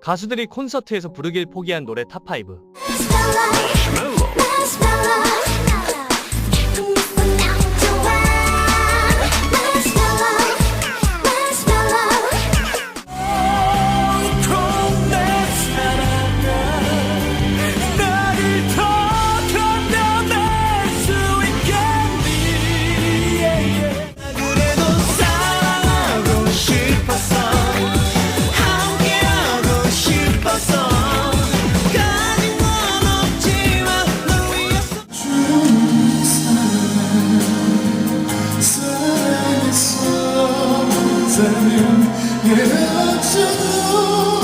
가수들이 콘서트에서 부르길 포기한 노래 탑5. Marshmallow. Senin yeri açılır